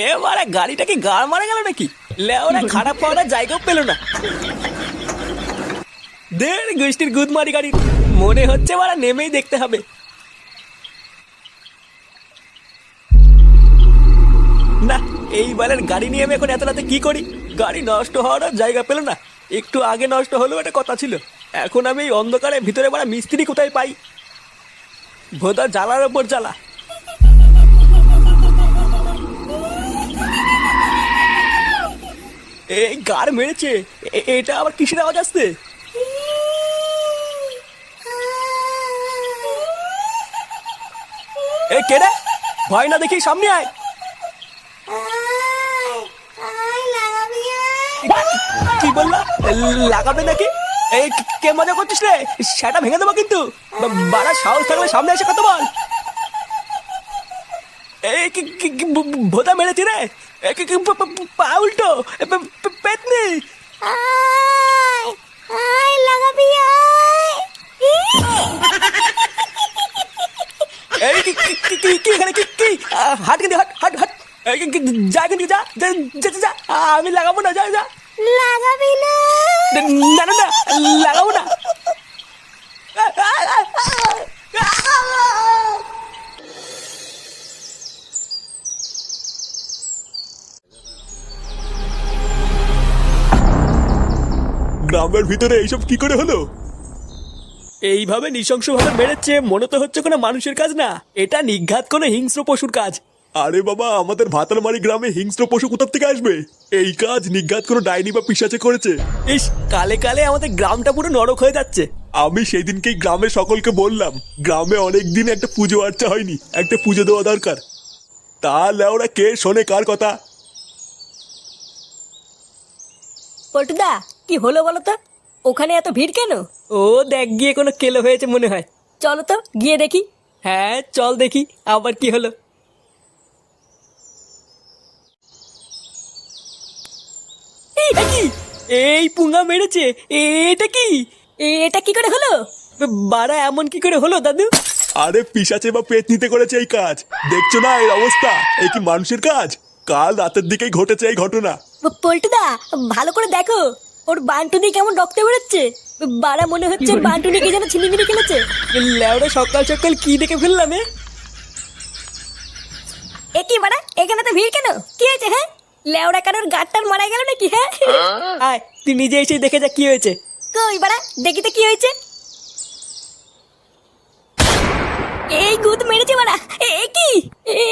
এবারে গাড়িটা কি গাড় মারা গেল নাকি? লেওরা খারাপ পাওয়ার জায়গাও পেল না। দের গোষ্ঠীর গুদমারি গাড়ি। মনে হচ্ছে মারা নেমেই দেখতে হবে। না, এই বালের গাড়ি নিয়ে আমি এখন এত রাতে কি করি? গাড়ি নষ্ট হওয়ার জায়গা পেল না। একটু আগে নষ্ট হলেও একটা কথা ছিল। এখন আমি এই অন্ধকারে ভিতরে মারা মিস্ত্রি কোথায় পাই? ভোদা জ্বালার ওপর জ্বালা। এই গার মেরেছে। এটা আবার কিসের আওয়াজ আসছে? এ কেডা ভয় না দেখি, সামনে আয়। কি বললা? লাগাবে নাকি? এই কে- কে মজা করছিস রে? সেটা ভেঙে দেবো কিন্তু। বাড়া সাহস থাকলে সামনে এসে কথা বল। এই কি, কি- কি, ভ- ভ- ভোদা মেরেছি রে? এ কি কি প- প- পা উল্টো এ পে- পে- পেতনি আয় আয় লাগাবি আয় এই কি কি কি কি কি এখানে কি কি আহ, হাট কিন্তু হাট হাট হাট এই কি- কি- যা কিন্তু যা যা আমি লাগাবো না যা যা। লাগাবি না। না না না লাগাবো না। গ্রামের ভিতরে এইসব কি করে হলো? এইভাবে নৃশংসভাবে মেরেছে মনে তো হচ্ছে কোনো মানুষের কাজ না। এটা নিঘাত কোনো হিংস্র পশুর কাজ। আরে বাবা আমাদের ভাতালমারি গ্রামে হিংস্র পশু কোথা থেকে আসবে? এই কাজ নিজ্ঞাত কোনো ডাইনি বা পিসাচে করেছে? ইস কালে কালে আমাদের গ্রামটা পুরো নরক হয়ে যাচ্ছে। আমি সেই দিনকেই গ্রামের সকলকে বললাম গ্রামে অনেক দিন একটা পুজো আর্চা হয়নি একটা পুজো দেওয়া দরকার। তাহলে ওরা কে শোনে কার কথা? পল্টুদা কি হলো বলো তো? ওখানে এত ভিড় কেন? ও দেখ গিয়ে কোনো কেলো হয়েছে মনে হয়। চলো তো গিয়ে দেখি। হ্যাঁ চল দেখি আবার কি হলো। এটা কি? এই পুঙ্গা মেরেছে এটা কি? এটা কি করে হলো? বাড়া এমন কি করে হলো দাদু? আরে পিসাচে বা পেট নিতে করেছে এই কাজ। দেখছ না এর অবস্থা? এই কি মানুষের কাজ? কাল রাতের দিকেই ঘটেছে এই ঘটনা। পল্টুদা ভালো করে দেখো। ওর বান্টু দিয়ে কেমন রক্ত বেরোচ্ছে? বাড়া মনে হচ্ছে বান্টু নিয়ে কে যেন ছিনিমিনি খেলেছে। লেওড়া সকাল সকাল কি দেখে ফেললাম এ কি বাড়া এখানে তো ভিড় কেন? কি হয়েছে হ্যাঁ? লেওড়া কারোর গাড়টার মারা গেল নাকি হ্যাঁ আয় তুই নিজে এসে দেখে যা কি হয়েছে কই বাড়া দেখি তো কি হয়েছে এই গুদ মেরেছে বাড়া এ কি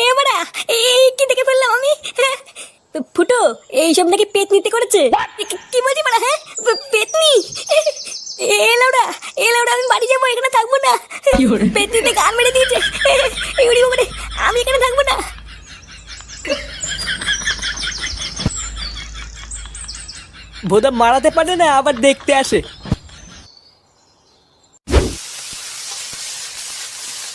এ বাড়া এই কি দেখে ফেললাম আমি হ্যাঁ? ফুটো এইসব নাকি পেতনিতে করেছে কি- বলছি বাড়া হ্যাঁ পেতনি এ লাউডা এ লাউডা আমি বাড়ি যাব এখানে থাকব না পেট নিতে গান মেরে দিয়েছে আমি এখানে থাকব না ভোদা মারাতে পারে না আবার দেখতে আসে।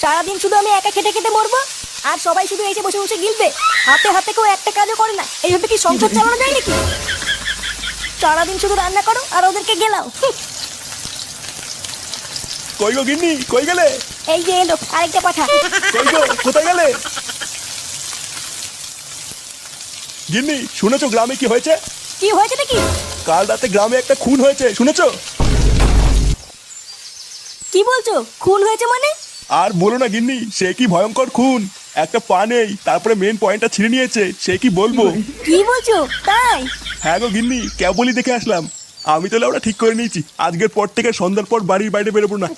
সারাদিন শুধু আমি একা খেটে খেটে মরবো? আর সবাই শুধু এসে বসে বসে গিলবে? হাতে হাতে কেউ একটা কাজও করে না। এইভাবে কি সংসার চালানো যায় নাকি? সারাদিন শুধু রান্না করো আর ওদেরকে গেলাও। কই গো গিন্নি? কই গেলে? এই যে এলো আরেকটা পাঠা। কই গো? কোথায় গেলে? গিন্নি শুনেছো গ্রামে কি হয়েছে? কি হয়েছে নাকি? কাল রাতে গ্রামে একটা খুন হয়েছে শুনেছো? কি বলছো? খুন হয়েছে মানে? আর বলো না গিন্নি সে কি ভয়ঙ্কর খুন? একটা পা নেই তারপরে মেন পয়েন্টটা ছিঁড়ে নিয়েছে সে কি বলব? কি বলছো? তাই? হ্যাঁ গো গিন্নি কেবলই দেখে আসলাম। আমি তাহলে ওরা ঠিক করে নিয়েছি আজকের পর থেকে সন্ধ্যার পর বাড়ির বাইরে বেরোবো না।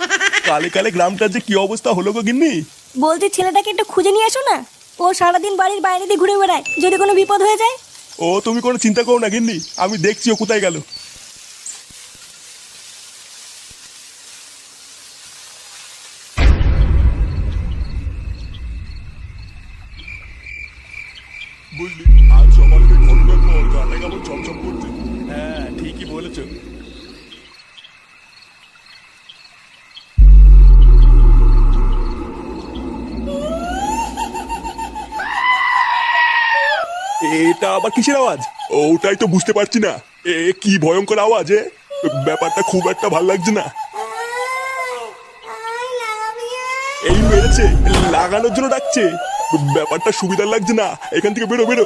কালে কালে গ্রামটার যে কি অবস্থা হলো গো গিন্নি? বলছি ছেলেটাকে একটু খুঁজে নিয়ে আসো না। ও সারাদিন বাড়ির বাইরে দিয়ে ঘুরে বেড়ায় যদি কোনো বিপদ হয়ে যায়। ও তুমি কোনো চিন্তা করো না গিন্নি। আমি দেখছি ও কোথায় গেল। এটা আবার কিসের আওয়াজ? ওটাই তো বুঝতে পারছি না। এ কি ভয়ঙ্কর আওয়াজ এ? ব্যাপারটা খুব একটা ভালো লাগছে না। এই মেরেছে লাগানোর জন্য ডাকছে। ব্যাপারটা সুবিধার লাগছে না। এখান থেকে বেরো বেরো।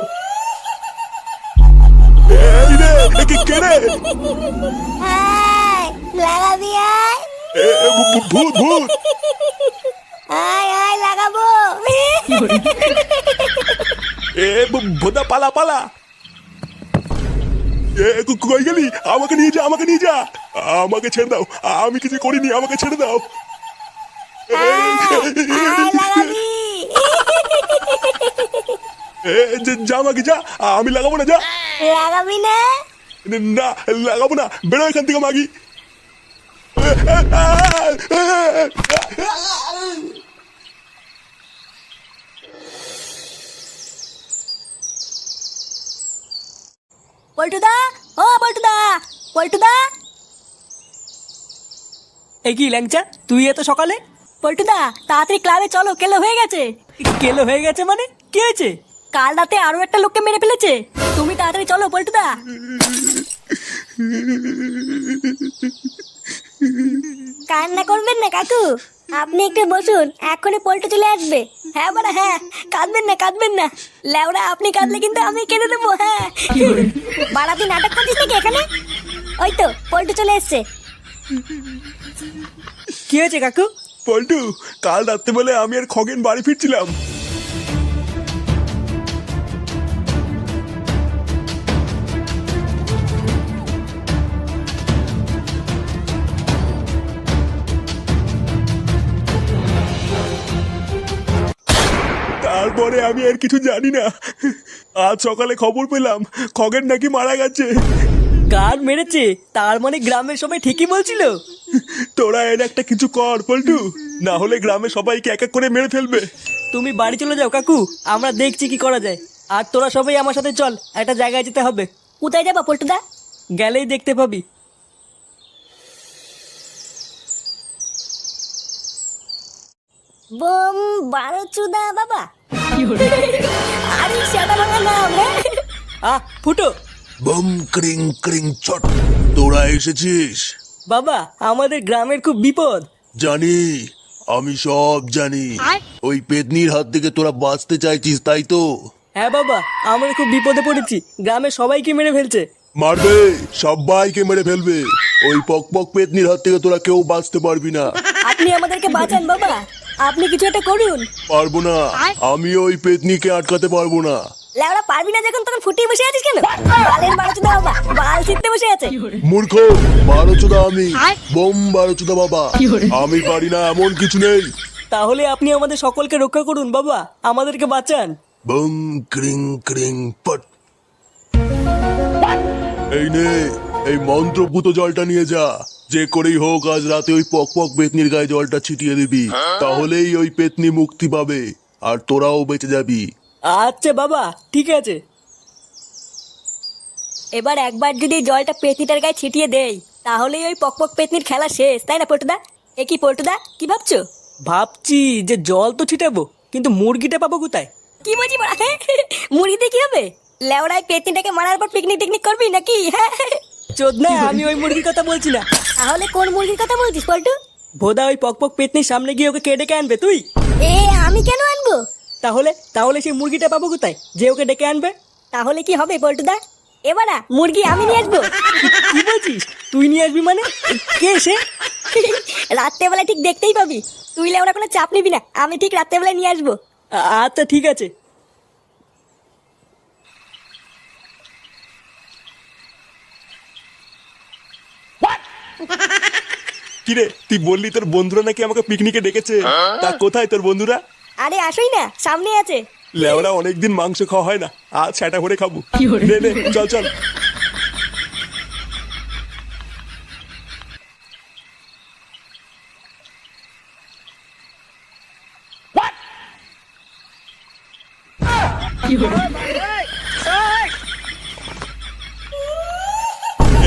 ভূত ভূত। লাগাবো। এ ভোদা পালা পালা এ কই গেলি আমাকে নিয়ে যা আমাকে নিয়ে যা আমাকে ছেড়ে দাও আমি কিছু করিনি আমাকে ছেড়ে দাও আয় এ, যা- যা আমাকে যা আমি লাগাবো না যা লাগাবি না না লাগাবো না বেরো এখান থেকে মাগি পল্টুদা ও পল্টুদা পল্টুদা। এই কি ল্যাংচা তুই এত সকালে? পল্টুদা তাড়াতাড়ি ক্লাবে চলো কেলো হয়ে গেছে। কেলো হয়ে গেছে মানে? কি হয়েছে? কাল রাতে আরও একটা লোককে মেরে ফেলেছে। তুমি তাড়াতাড়ি চলো পল্টুদা। কান্না করবেন না কাকু। আপনি একটু বসুন এখনই পল্টু চলে আসবে। হ্যাঁ বলে হ্যাঁ কাঁদবেন না কাঁদবেন না। লেওড়া আপনি কাঁদলে কিন্তু আমি কেঁদে দেবো হ্যাঁ। বাড়া তুই নাটক করছিস নাকি এখানে? ওই তো পল্টু চলে এসছে। কি হয়েছে কাকু? পল্টু কাল রাত্রে বলে আমি আর খগেন বাড়ি ফিরছিলাম। তারপরে আমি আর কিছু জানি না। আজ সকালে খবর পেলাম খগেন নাকি মারা গেছে। গান মেরেছে তার মানে গ্রামের সবাই ঠিকই বলছিল। তোরা এর একটা কিছু কর পল্টু। না হলে গ্রামে সবাইকে এক এক করে মেরে ফেলবে। তুমি বাড়ি চলে যাও কাকু। আমরা দেখছি কি করা যায়। আর তোরা সবাই আমার সাথে চল একটা জায়গায় যেতে হবে। কোথায় যাব পল্টুদা? গেলেই দেখতে পাবি। বোম বারো চুদা বাবা। আরে সেটা ভাঙা নাম হ্যাঁ আহ ফুটো। বম ক্রিং ক্রিং ছট তোরা এসেছিস? বাবা আমাদের গ্রামের খুব বিপদ। জানি আমি সব জানি। ওই পেতনির হাত থেকে তোরা বাঁচতে চাইছিস তাই তো? হ্যাঁ বাবা আমরা খুব বিপদে পড়েছি। গ্রামের সবাইকে মেরে ফেলছে। মারবে সবাইকে মেরে ফেলবে। ওই পক পক পেতনির হাত থেকে তোরা কেউ বাঁচতে পারবি না। আপনি আমাদেরকে বাঁচান বাবা। আপনি কিছু একটা করুন। পারব না। আমি ওই পেতনিকে আটকাতে পারব না। লেওড়া পারবি না যখন তখন ফুটিয়ে বসে আছিস কেন? বালের বারো চুদা বাবা বাল ছিটতে বসে আছে। মূর্খ বারোচোদা আমি বোম বারোচোদা বাবা। আমি পারি না এমন কিছু নেই। তাহলে আপনি আমাদের সকলকে রক্ষা করুন বাবা আমাদেরকে বাঁচান। বম ক্রিং ক্রিং পট। এই নে এই মন্ত্রপুত জলটা নিয়ে যা। যে করেই হোক আজ রাতে ওই পক পক পেতনির গায়ে জলটা ছিটিয়ে দিবি। তাহলেই ওই পেতনি মুক্তি পাবে আর তোরাও বেঁচে যাবি। আচ্ছা বাবা ঠিক আছে। এবার একবার যদি জলটা পেতনিটার গায়ে ছিটিয়ে দেই তাহলেই ওই পক পক পেতনির খেলা শেষ তাই না পল্টুদা? এ কি পল্টুদা কি ভাবছ? ভাবছি যে জল তো ছিটাবো কিন্তু মুরগিটা পাবো কোথায়? কি বলছি হ্যাঁ মুড়িতে কি হবে? লেওড়ায় পেতনিটাকে মারার পর পিকনিক টিকনিক করবি নাকি? হ্যাঁ। চোদ না আমি ওই মুরগির কথা বলছি না। তাহলে কোন মুরগির কথা বলছিস পল্টু? ভোদা ওই পক পক পেতনির সামনে গিয়ে ওকে কেটে আনবে তুই? এ আমি কেন আনব? তাহলে তাহলে সেই মুরগিটা পাবো কোথায়? যে ওকে ডেকে আনবে? তাহলে কি হবে পল্টুদা এবারা মুরগি আমি নিয়ে আসব। কি বলছিস? তুই নিয়ে আসবি মানে? কে সে? রাত্রেবেলায় ঠিক দেখতেই পাবি। তুই লেওড়া কোনো চাপ নিবি না আমি ঠিক রাত্রেবেলায় নিয়ে আসব। আচ্ছা ঠিক আছে। কিরে তুই বললি তোর বন্ধুরা নাকি আমাকে পিকনিকে ডেকেছে? তা কোথায় তোর বন্ধুরা? আরে আসোই না সামনে আছে। লেওরা অনেকদিন মাংস খাওয়া হয় না আজ সেটা ভরে খাব। নে নে চল চল।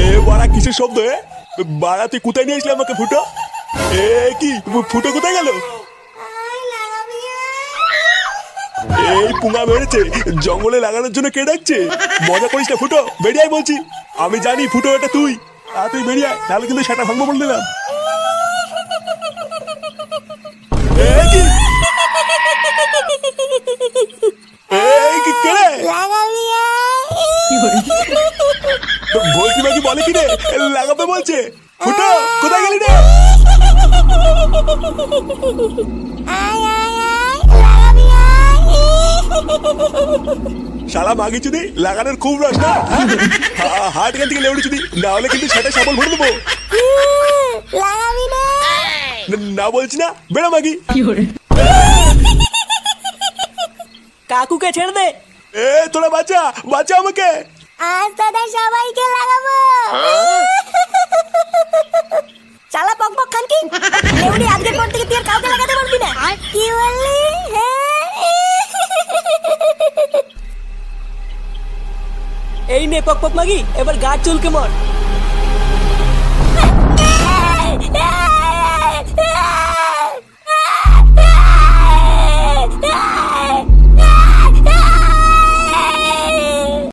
এ বাড়া কিসের শব্দ এ? বাড়া, তুই কোথায় নিয়ে আসলি আমাকে ফুটো? এ, কি, ফুটো কোথায় গেল? এই পুঙা বেড়েছে জঙ্গলে লাগানোর জন্য কে ডাকছে? মজা করিস না ফুটো বেরিয়াই বলছি। আমি জানি ফুটো এটা তুই। আর তুই বেরিয়ে তাহলে কিন্তু সেটা ভাঙবো বলে দিলাম। বলে কি রে লাগাবে বলছে। ফুটো কোথায় গেলি রে? শালা মাগি চুদি লাগানোর খুব রস না? হ্যাঁ? হাট এখান থেকে লেউড়ি চুদি না হলে কিন্তু সেটা সাবল ভরে দেবো। না বলছি না বেড়া মাগি। কাকুকে ছেড়ে দে। এ তোরা বাচ্চা বাচ্চা আমাকে। আজ দাদা সবাইকে লাগাবো। চালা পক পক খান কি? লেউড়ি আজকের পর থেকে তুই আর কাউকে লাগাতে পারবি না। কি বললি? হ্যাঁ? এই নে পক পক মাগি এবার গা চুলকে মর।